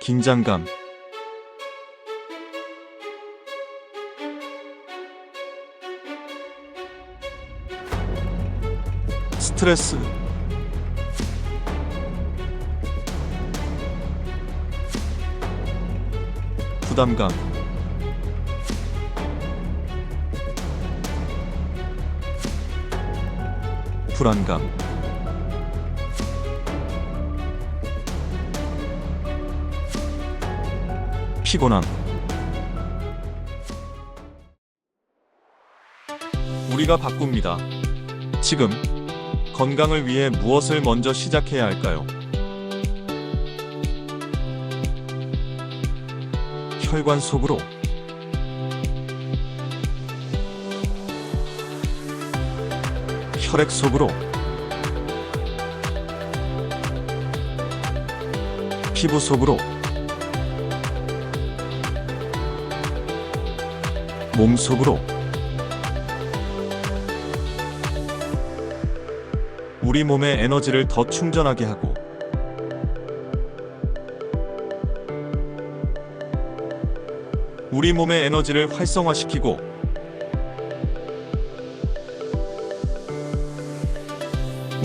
긴장감, 스트레스, 부담감, 불안감, 피곤함. 우리가 바꿉니다. 지금 건강을 위해 무엇을 먼저 시작해야 할까요? 혈관 속으로 혈액 속으로 피부 속으로 몸 속으로. 우리 몸의 에너지를 더 충전하게 하고 우리 몸의 에너지를 활성화시키고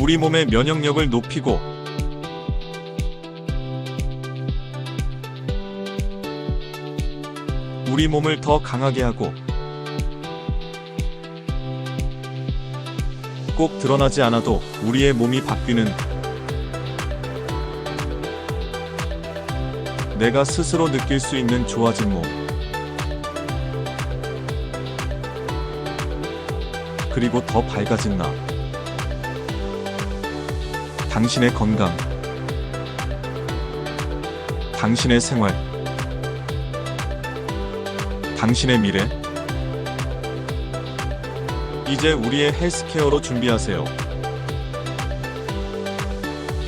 우리 몸의 면역력을 높이고 우리 몸을 더 강하게 하고 꼭 드러나지 않아도 우리의 몸이 바뀌는 내가 스스로 느낄 수 있는 좋아진 몸. 그리고 더 밝아진 나. 당신의 건강. 당신의 생활. 당신의 미래. 이제 우리의 헬스케어로 준비하세요.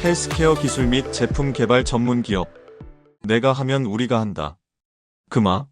헬스케어 기술 및 제품 개발 전문 기업. 내가 하면 우리가 한다. 금화